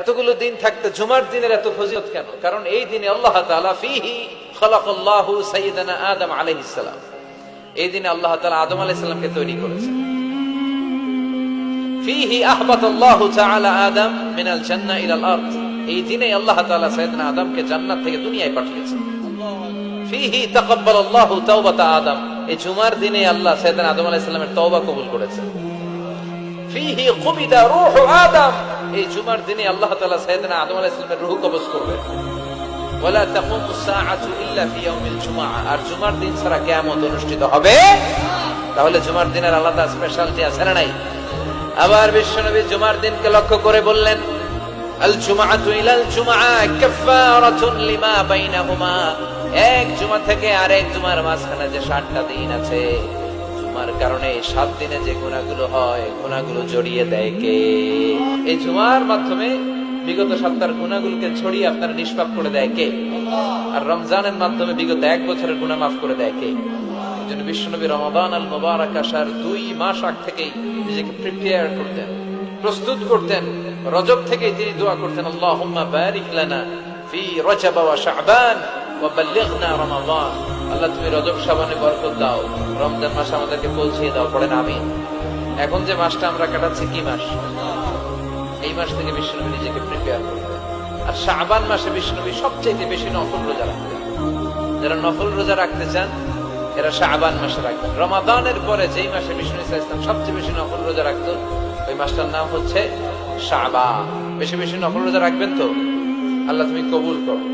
এতগুলো দিন থাকতে, জুমার দিনের এত ফজিলত কেন? কারণ এই দিনে আল্লাহ তাআলা ফিহি খলাকাল্লাহু সাইয়্যিদানা আদম আলাইহিস সালাম। এই দিনে আল্লাহ তাআলা আদম আলাইহিস সালামকে তৈরি করেছেন। ফিহি আহবাতাল্লাহু তাআলা আদম জান্নাহ আরদ। এই দিনে আল্লাহ তাআলা সাইয়্যিদানা আদমকে জান্নাত থেকে দুনিয়ায় পাঠিয়েছেন। ফিহি তাকাব্বালাল্লাহু তাওবাতা আদম। এই জুমার দিনে আল্লাহ সাইয়্যিদানা আদম আলাইহিস সালামের তওবা কবুল করেছেন। ফিহি কুবিদা রূহু আদম। এই জুমার দিনে আল্লাহ তাআলা সাইয়েদনা আদম আলাইহিস সালামের রূহ কবজ কিয়ামত অনুষ্ঠিত হবে? তাহলে জুমার দিনের আলাদা আছে নাই? আবার বিশ্বনবী জুমার দিনকে লক্ষ্য করে বললেন, আল লিমা এক জুমা থেকে আরেক জুমার মাঝখানে যে 60টা দিন আছে। জুমার কারণে সাত দিনে যে গুণাগুলো হয়, গুণাগুলো জড়িয়ে দেয় কে? এই জুমার মাধ্যমে বিগত সপ্তাহের গুণাগুলোকে ছড়িয়ে আপনারা নিষ্পাপ করে দেয় কে? আর রমজানের মাধ্যমে বিগত এক বছরের গুণা মাফ করে দেয় কে? বিশ্বনবী রমাদান আল আসার দুই মাস আগ থেকেই নিজেকে প্রিপেয়ার করতেন, প্রস্তুত করতেন। রজব থেকেই তিনি দোয়া করতেন, আল্লাহুম্মা বারিক লানা ফি ওয়া শাবান ওয়া বাল্লিগনা রমাদান। আল্লাহ তুমি রজব শাবানে বরকত দাও। রমজান মাস আমাদেরকে পৌঁছিয়ে দাও। পড়েন আমিন। এখন যে মাসটা আমরা কাটাচ্ছি, কি মাস? এই মাস থেকে বিষ্ণুনবী নিজেকে প্রিপেয়ার করতেন আর শাবান মাসে বিষ্ণুনবী সবচেয়ে বেশি নফল রোজা রাখতেন যারা নফল রোজা রাখতে চান, এরা শাবান মাসে রাখবেন। রমাদানের পরে যেই মাসে বিষ্ণু ইসা ইসলাম সবচেয়ে বেশি নফল রোজা রাখতো, ওই মাসটার নাম হচ্ছে শাবান। বেশি বেশি নফল রোজা রাখবেন তো? আল্লাহ তুমি কবুল করো।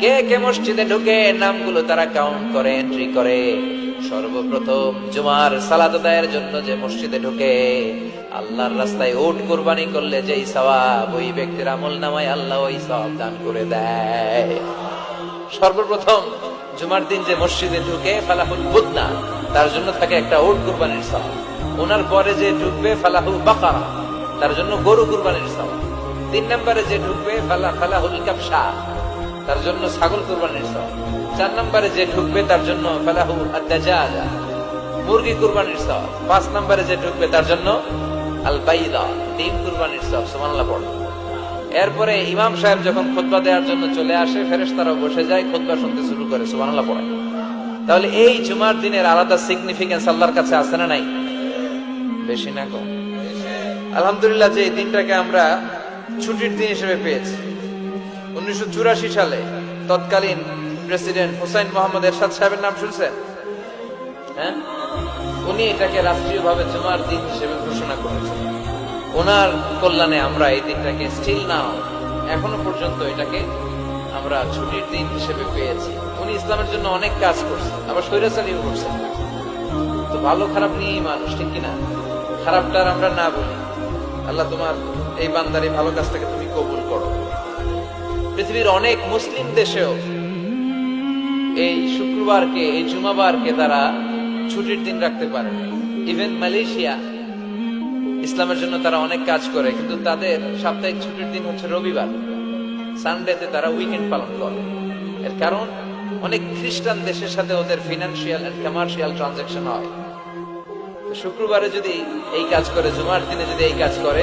কে কে মসজিদে ঢুকে নামগুলো তারা কাউন্ট করে এন্ট্রি করে। সর্বপ্রথম জুমার সালাত আদায়ের জন্য যে মসজিদে ঢুকে, আল্লাহর রাস্তায় ওট কোরবানি করলে যেই সওয়াব, ওই ব্যক্তির আমল নামায় আল্লাহ ওই সওয়াব দান করে দেয়। সর্বপ্রথম জুমার দিন যে মসজিদে ঢুকে, ফালাহুল বুদনা তার জন্য থাকে একটা ওট কুরবানির সওয়াব। ওনার পরে যে ঢুকবে, ফালাহুল বাকারা, তার জন্য গরু কুরবানির সওয়াব। তিন নম্বরে যে ঢুকবে, ফালা ফালাহুল কাবসা তার জন্য ছাগল কুরবানির সওয়াব চার নম্বরে যে ঢুকবে, তার জন্য ফালাহু আদাজাজা মুরগি কুরবানির সওয়াব পাঁচ নম্বরে যে ঢুকবে, তার জন্য আল বাইদা ডিম কুরবানির সওয়াব সুবহানাল্লাহ, পড়ো। এরপরে ইমাম সাহেব যখন খুতবা দেওয়ার জন্য চলে আসে ফেরেশতারা বসে যায় খোদবা শুনতে শুরু করে, সুবহানাল্লাহ, পড়ে। তাহলে এই জুমার দিনের আলাদা সিগনিফিকেন্স আল্লাহর কাছে আছে না নাই? বেশি না কম। আলহামদুলিল্লাহ, যে এই দিনটাকে আমরা ছুটির দিন হিসেবে পেয়েছি। উনিশশো চুরাশি সালে তৎকালীন প্রেসিডেন্ট হুসাইন মোহাম্মদ এরশাদ সাহেবের নাম শুনছেন? হ্যাঁ? উনি এটাকে রাষ্ট্রীয়ভাবে জুমার দিন হিসেবে ঘোষণা করেছেন। ওনার কল্যাণে আমরা এই দিনটাকে স্টিল নাও এখনও পর্যন্ত এটাকে আমরা ছুটির দিন হিসেবে পেয়েছি। উনি ইসলামের জন্য অনেক কাজ করছেন, আবার স্বৈরাচারীও করছেন। তো ভালো খারাপ নিয়েই মানুষ, ঠিক কিনা? খারাপটার আমরা না বলি। আল্লাহ তোমার এই বান্দার এই ভালো কাজটাকে তুমি কবুল পৃথিবীর অনেক মুসলিম দেশেও এই শুক্রবারকে, এই জুমাবারকে তারা ছুটির দিন রাখতে পারে ইভেন মালয়েশিয়া, ইসলামের জন্য তারা অনেক কাজ করে, কিন্তু তাদের সাপ্তাহিক ছুটির দিন হচ্ছে রবিবার। সানডেতে তারা উইকেন্ড পালন করে। এর কারণ, অনেক খ্রিস্টান দেশের সাথে ওদের ফিনান্সিয়াল এন্ড কমার্শিয়াল ট্রানজাকশন হয়। শুক্রবারে যদি এই কাজ করে, জুমার দিনে যদি এই কাজ করে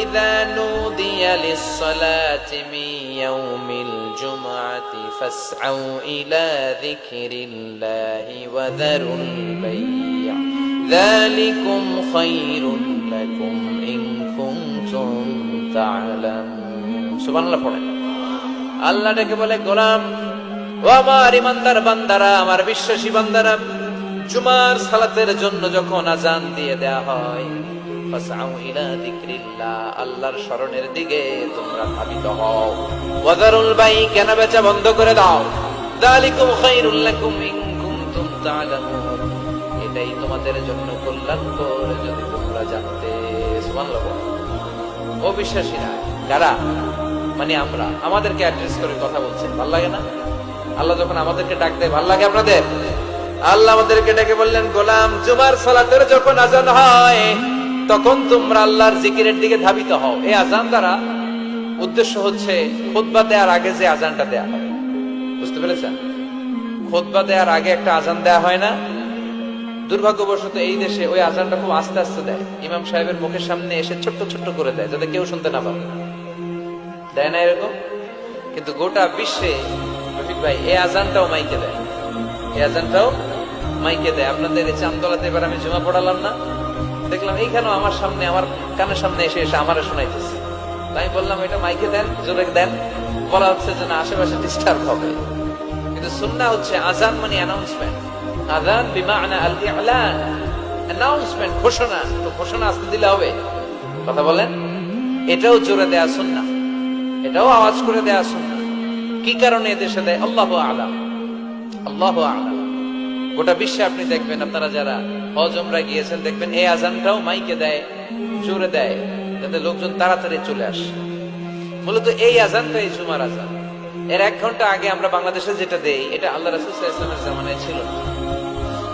ইযা নুদিয়া লিস-সালাতি মিন ইয়াউমিল জুমআতি ফাসআউ ইলা যিকরিল্লাহি ওয়া যারুল বাই' যালিকুম খায়রুল লাকুম ইন কুনতুম তা'লামুন সুবহানাল্লাহ পড়েন আল্লাহ ডেকে বলে, গোলাম, ও আমার ইমানদার বান্দারা, আমার বিশ্বাসী বান্দারা, জুমার সালাতের জন্য যখন আজান দিয়ে দেয়া হয় আল্লাহর দিকে তোমরা হও। বন্ধ করে দাও। এটাই তোমাদের জন্য যদি তোমরা জানতে। সুবহানাল্লাহ কারা মানে আমরা। আমাদেরকে অ্যাড্রেস করে কথা বলছেন। ভালো লাগে না? আল্লাহ যখন আমাদেরকে ডাক দেয়, ভালো লাগে আপনাদের? আল্লাহ আমাদেরকে ডেকে বললেন, গোলাম জুমার সালাতের যখন আজান হয় তখন তোমরা আল্লাহর জিকিরের দিকে ধাবিত হও। এই আজান দ্বারা উদ্দেশ্য হচ্ছে খুতবা দেওয়ার আগে যে আজানটা দেয়া হয়। বুঝতে পেরেছেন? খুতবা দেওয়ার আগে একটা আজান দেয়া হয় না। দুর্ভাগ্যবশত এই দেশে ওই আজানটা খুব আস্তে আস্তে দেয়। ইমাম সাহেবের মুখের সামনে এসে ছোট্ট ছোট্ট করে দেয়, যাতে কেউ শুনতে না পারে। দেয় না এরকম? কিন্তু গোটা বিশ্বে রফিক ভাই, এই আজানটাও মাইকে দেয়। এই আজানটাও মাইকে দেয়। আপনাদের এই চান্দলাতে এবার আমি জমা পড়ালাম না। দেখলাম এইখানেও আমার সামনে, আমার কানের সামনে এসে এসে আমারও শোনাইতেছে? আমি বললাম, এটা মাইকে দেন, জোরে দেন। বলা হচ্ছে যে, না, আশেপাশে ডিস্টার্ব হবে। কিন্তু সুন্না হচ্ছে আজান মানে অ্যানাউন্সমেন্ট আজান অ্যানাউন্সমেন্ট ঘোষণা। তো ঘোষণা আসতে দিলে হবে। কথা বলেন। এটাও জোরে দেয়া সুন্না এটাও আওয়াজ করে দেয়া সুন্না কি কারণে এদেশে দেয় আল্লাহ আলাম। আল্লাহ আলাম। গোটা বিশ্বে আপনি দেখবেন আপনারা যারা হজ, উমরা গিয়েছেন, দেখবেন এই আজানটাও মাইকে দেয়, জোরে দেয়, যাতে লোকজন তাড়াতাড়ি চলে আসে। মূলত এই আজানটা এই জুমার আজান। এর এক ঘণ্টা আগে আমরা বাংলাদেশে যেটা দেই, এটা আল্লাহ রাসুল জামানায় ছিল। না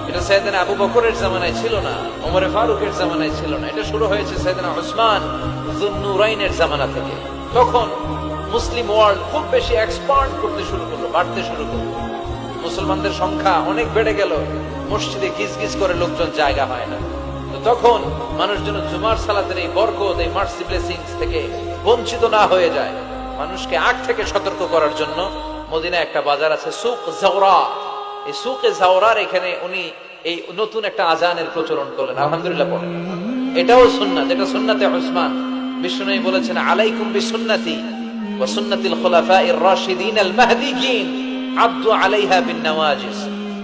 এটা সৈয়দান আবু বকরের জামানায় ছিল না, ওমরে ফারুকের জামানায় ছিল না। এটা শুরু হয়েছে সৈয়দানা ওসমান জুন্নুরাইনের জামানা থেকে। তখন মুসলিম ওয়ার্ল্ড খুব বেশি এক্সপান্ড করতে শুরু করল, বাড়তে শুরু করল। মুসলমানদের সংখ্যা অনেক বেড়ে গেল, মসজিদে গিজ গিজ করে লোকজন জায়গা হয় না। তখন মানুষ যেন জুমার সালাতের এই বরকত, এই মার্সি ব্লেসিংস থেকে বঞ্চিত না হয়ে যায়। মানুষকে আগ থেকে সতর্ক করার জন্য মদিনা একটা বাজার আছে, সুক জাওরা। এই সুকে জাওরার এখানে উনি এই নতুন একটা আজানের প্রচলন করলেন, আলহামদুলিল্লাহ পড়েন। এটাও সুন্নাত এটা সুন্নাতে উসমান বিষ্ণু বলেছেন, আলাইকুম বিসুন্নতি ওয়া সুন্নাতিল খুলাফাইর রাশিদিন আল মাহদিয়িন আব্দু আলাইহা বিন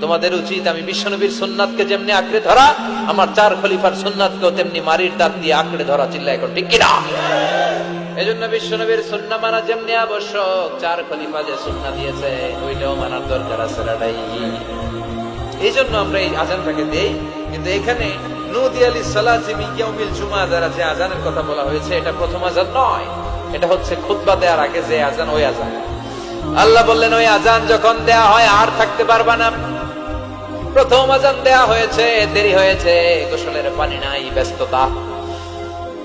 তোমাদের উচিত আমি বিশ্বনবীর সুন্নাতকে যেমনি আঁকড়ে ধরা, আমার চার খলিফার সুন্নাতকেও তেমনি মারির দাঁত দিয়ে আঁকড়ে ধরা এখন ঠিক কিনা? এজন্য বিশ্বনবীর সুন্না মানা যেমনি আবশ্যক, চার খলিফা যে সুন্না দিয়েছে, ওইটাও মানার দরকার আছে এই জন্য আমরা এই আজানটাকে দেই, কিন্তু এখানে নদী আলী সালাজিমি জুমা যে আজানের কথা বলা হয়েছে, এটা প্রথম আজান নয়, এটা হচ্ছে খুতবা দেওয়ার আগে যে আজান, ওই আজান। আল্লাহ বললেন, ওই আজান যখন দেয়া হয়, আর থাকতে পারবা না। প্রথম আজান দেয়া হয়েছে, দেরি হয়েছে, গোসলের পানি নাই, ব্যস্ততা।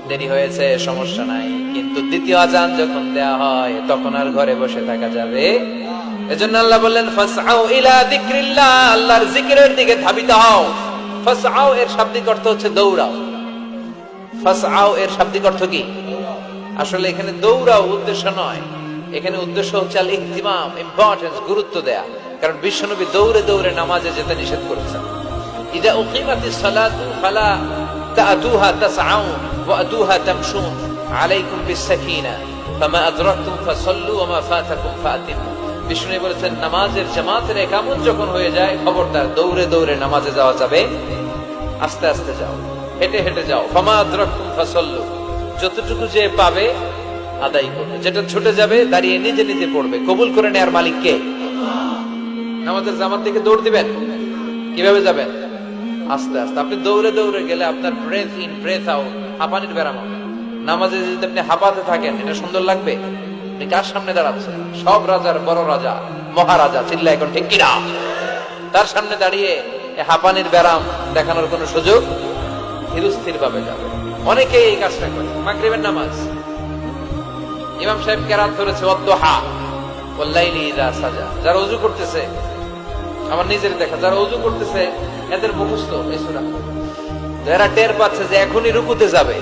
দেরি হয়েছে, সমস্যা নাই। কিন্তু দ্বিতীয় আজান যখন দেয়া হয়, তখন আর ঘরে বসে থাকা যাবে। এজন্য আল্লাহ বললেন, ফাসআউ ইলা যিকরিল্লাহ। আল্লাহর জিকিরের দিকে ধাবিত হও। ফাসআউ এর শাব্দিক অর্থ হচ্ছে দৌড়াও। ফাসআউ এর শাব্দিক অর্থ কি? আসলে এখানে দৌড়াও উদ্দেশ্য নয়। এখানে উদ্দেশ্য হচ্ছে আল ইহতিমাম ইম্পর্টেন্স গুরুত্ব দেয়া। কারণ বিশ্বনবী দৌড়ে দৌড়ে নামাজে যেতে নিষেধ করেছেন। ইদা উকিমাতিস সালাতু ফালা তাআতুহা তাসআউন ওয়া আতুহা তামশুন আলাইকুম বিস-সাকিনা, ফামা আদরাকতুম ফাসাল্লু ওয়া মা ফাতাকুম ফাতিমু। বিষ্ণু বলেছেন, নামাজের জামাতের একামত যখন হয়ে যায়, খবরদার, দৌড়ে দৌড়ে নামাজে যাওয়া যাবে। আস্তে আস্তে যাও, হেঁটে হেঁটে যাও, ফামা আদরাকতুম ফাসাল্লু। যতটুকু যে পাবে আদায় করবে যেটা ছুটে যাবে, দাঁড়িয়ে নিজে নিজে পড়বে। কবুল করে নেয়ার মালিক কে? নামাজের জামাত দিকে দৌড় দিবেন? কীভাবে যাবেন? আস্তে আস্তে। আপনি দৌড়ে দৌড়ে গেলে আপনার ব্রেথ ইন ব্রেথ আউট হাঁপানির ব্যারাম হবে। নামাজে যদি আপনি হাঁপাতে থাকেন, এটা সুন্দর লাগবে? আপনি কার সামনে দাঁড়াচ্ছেন? সব রাজার বড় রাজা, মহারাজা চিল্লা এখন ঠিক কিনা? তার সামনে দাঁড়িয়ে হাঁপানির ব্যারাম দেখানোর কোনো সুযোগ ধীরস্থির ভাবে যাবে। অনেকেই এই কাজটা করে। মাগরিবের নামাজ। ইমাম সাহেব কেরাত ধরেছে অদ্দোহা ওল্লাইলি ইদা সাজা। যারা উজু করতেছে, আমার নিজের দেখা, যারা উজু করতেছে, এদের মুখস্থ এই এরা টের পাচ্ছে যে এখনই রুকুতে যাবে,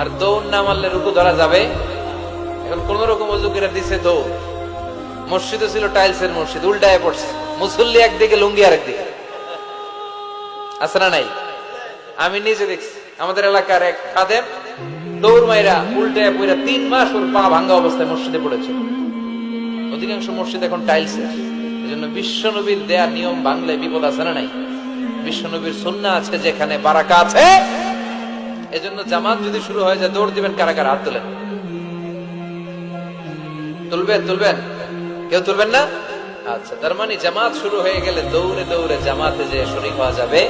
আর দৌড় না মারলে রুকু ধরা যাবে, এখন কোন রকম অজুকেরা দিছে দৌড়। মসজিদও ছিল টাইলসের মসজিদ, উল্টায় পড়ছে। মুসল্লি একদিকে, লুঙ্গি আরেকদিকে। আছে না নাই? আমি নিজে দেখছি। আমাদের এলাকার এক খাদেম দৌড় মাইরা উল্টায় পইরা তিন মাস ওর পা ভাঙ্গা অবস্থায় মসজিদে পড়েছে। অধিকাংশ মসজিদ এখন টাইলসের এই জন্য বিশ্বনবীর দেয়া নিয়ম বাংলায় বিপদ আছে না নাই? বিশ্বনবীর সুন্না আছে যেখানে বারাকা আছে। এজন্য জামাত যদি শুরু হয়ে যায়, দৌড় দিবেন কারা কারা হাত তোলেন। তুলবেন তুলবেন। কেউ তুলবেন না? আচ্ছা তার মানে জামাত শুরু হয়ে গেলে দৌড়ে দৌড়ে জামাতে যে শরীর হওয়া যাবে।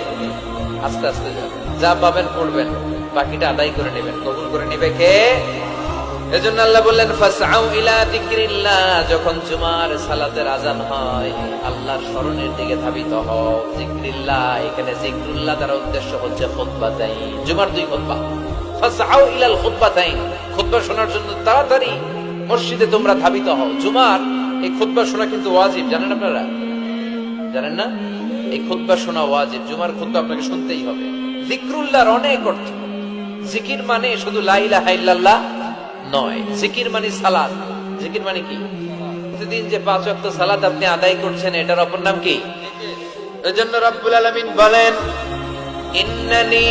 আস্তে আস্তে যাবে। যা পাবেন পড়বেন। বাকিটা আদায় করে নেবেন, কবুল করে নিবে কে? এজন্য আল্লাহ বললেন, ফাসআউ ইলা যখন জুমার সালাতের হয়, আল্লাহর দিকে ধাবিত হও। এখানে তার উদ্দেশ্য হচ্ছে জুমার দুই খুতবা। ফাসআউ ইলাল খুতবা শোনার জন্য তাড়াতাড়ি মসজিদে তোমরা ধাবিত হও। জুমার এই খুতবা শোনা কিন্তু ওয়াজিব, জানেন আপনারা? জানেন না? এই খুতবা শোনা ওয়াজিব, জুমার খুতবা আপনাকে শুনতেই হবে। জিক্রুল্লাহর অনেক অর্থ। জিকির মানে শুধু লা ইলাহা নয়। জিকির মানে সালাত। জিকির মানে কি? প্রতিদিন যে পাঁচ ওয়াক্ত সালাত আপনি আদায় করছেন এটার অপর নাম কি? এজন্য রব্বুল আলামিন বলেন ইন্নানি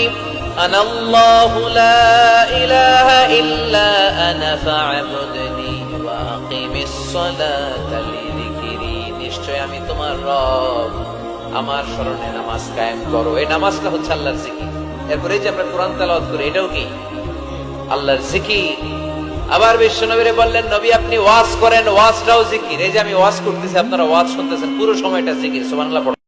আনা লা ইলাহা ইল্লা আনা ফা'বুদনি ওয়া আকিমিস সালাতা লিযিকরি। নিশ্চয় আমি তোমার রব। আমার স্মরণে নামাজ কায়েম করো। এই নামাজটা হচ্ছে আল্লাহর জিকির। এরপরে যে আমরা কোরআন তালাওয়াত করি, এটাও কি আল্লাহর জিকির আবার বিশ্বনবীরে বললেন, নবী, আপনি ওয়াজ করেন, ওয়াজটাও জিকির এই যে আমি ওয়াজ করতেছি, আপনারা ওয়াজ শুনতেছেন, পুরো সময়টা জিকির, সুবহানাল্লাহ।